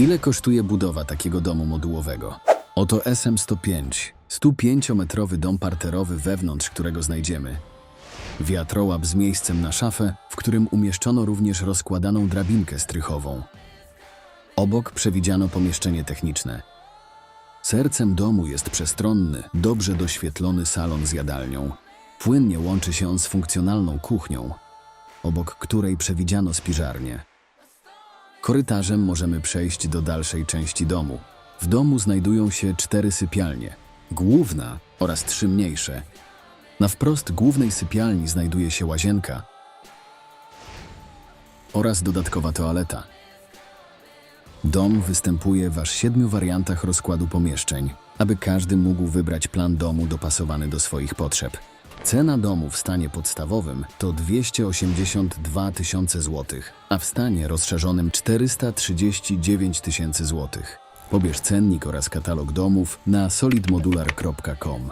Ile kosztuje budowa takiego domu modułowego? Oto SM105, 105-metrowy dom parterowy wewnątrz którego znajdziemy wiatrołap z miejscem na szafę, w którym umieszczono również rozkładaną drabinkę strychową. Obok przewidziano pomieszczenie techniczne. Sercem domu jest przestronny, dobrze doświetlony salon z jadalnią. Płynnie łączy się on z funkcjonalną kuchnią, obok której przewidziano spiżarnię. Korytarzem możemy przejść do dalszej części domu. W domu znajdują się cztery sypialnie, główna oraz trzy mniejsze. Na wprost głównej sypialni znajduje się łazienka oraz dodatkowa toaleta. Dom występuje w aż siedmiu wariantach rozkładu pomieszczeń, aby każdy mógł wybrać plan domu dopasowany do swoich potrzeb. Cena domu w stanie podstawowym to 282 tysiące złotych, a w stanie rozszerzonym 439 tysięcy złotych. Pobierz cennik oraz katalog domów na solidmodular.com.